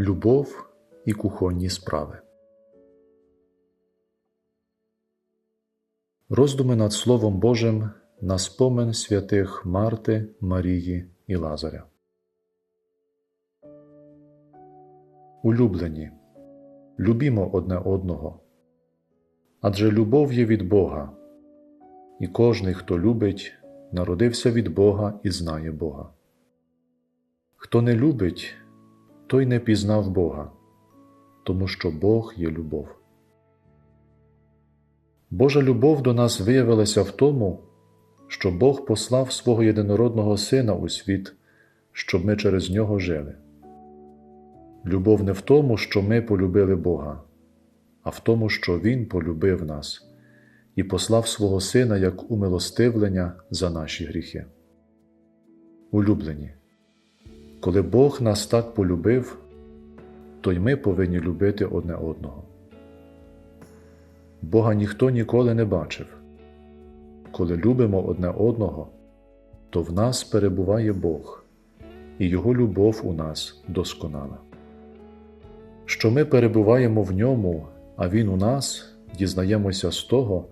Любов і кухонні справи. Роздуми над Словом Божим на спомин святих Марти, Марії і Лазаря. Улюблені, любімо одне одного. Адже любов є від Бога, і кожний, хто любить, народився від Бога і знає Бога. Хто не любить, той не пізнав Бога, тому що Бог є любов. Божа любов до нас виявилася в тому, що Бог послав свого єдинородного Сина у світ, щоб ми через нього жили. Любов не в тому, що ми полюбили Бога, а в тому, що Він полюбив нас і послав свого Сина як умилостивлення за наші гріхи. Улюблені, коли Бог нас так полюбив, то й ми повинні любити одне одного. Бога ніхто ніколи не бачив. Коли любимо одне одного, то в нас перебуває Бог, і Його любов у нас досконала. Що ми перебуваємо в ньому, а Він у нас, дізнаємося з того,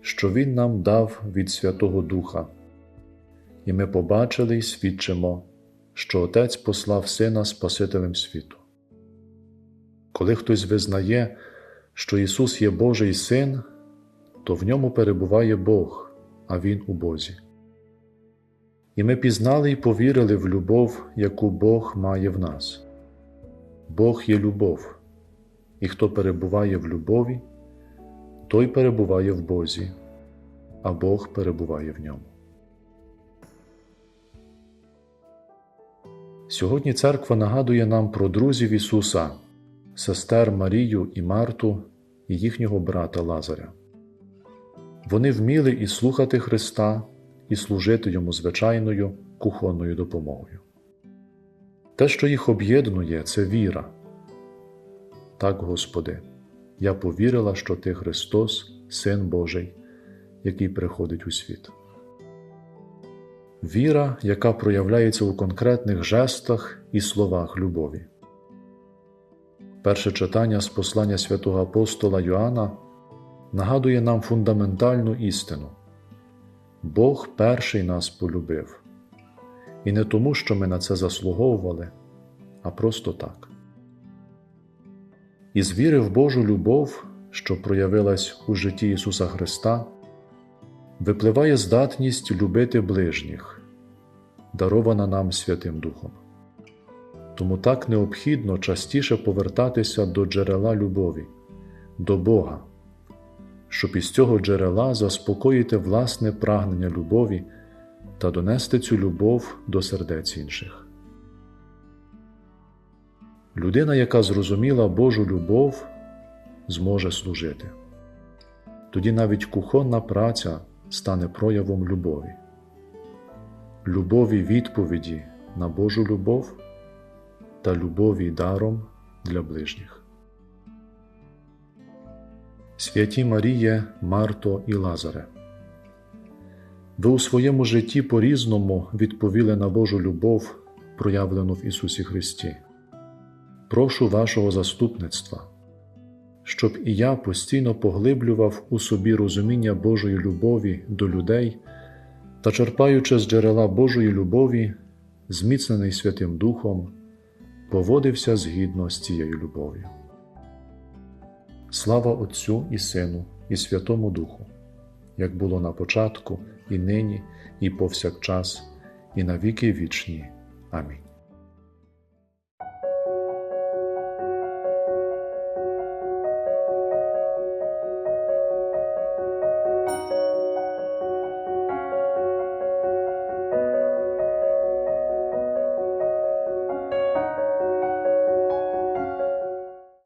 що Він нам дав від Святого Духа, і ми побачили й свідчимо, що Отець послав Сина Спасителем світу. Коли хтось визнає, що Ісус є Божий Син, то в ньому перебуває Бог, а Він у Бозі. І ми пізнали і повірили в любов, яку Бог має в нас. Бог є любов, і хто перебуває в любові, той перебуває в Бозі, а Бог перебуває в ньому. Сьогодні церква нагадує нам про друзів Ісуса, сестер Марію і Марту і їхнього брата Лазаря. Вони вміли і слухати Христа, і служити йому звичайною кухонною допомогою. Те, що їх об'єднує, це віра. Так, Господи, я повірила, що Ти Христос, Син Божий, який приходить у світ. Віра, яка проявляється у конкретних жестах і словах любові. Перше читання з послання святого апостола Йоанна нагадує нам фундаментальну істину Бог перший нас полюбив, і не тому, що ми на це заслуговували, а просто так. Із віри в Божу любов, що проявилась у житті Ісуса Христа, випливає здатність любити ближніх, дарована нам Святим Духом. Тому так необхідно частіше повертатися до джерела любові, до Бога, щоб із цього джерела заспокоїти власне прагнення любові та донести цю любов до сердець інших. Людина, яка зрозуміла Божу любов, зможе служити. Тоді навіть кухонна праця стане проявом любові, любові відповіді на Божу любов та любові даром для ближніх. Святі Маріє, Марто і Лазаре. Ви у своєму житті по різному відповіли на Божу любов, проявлену в Ісусі Христі. Прошу вашого заступництва, щоб і я постійно поглиблював у собі розуміння Божої любові до людей та, черпаючи з джерела Божої любові, зміцнений Святим Духом, поводився згідно з цією любов'ю. Слава Отцю і Сину, і Святому Духу, як було на початку, і нині, і повсякчас, і на віки вічні. Амінь.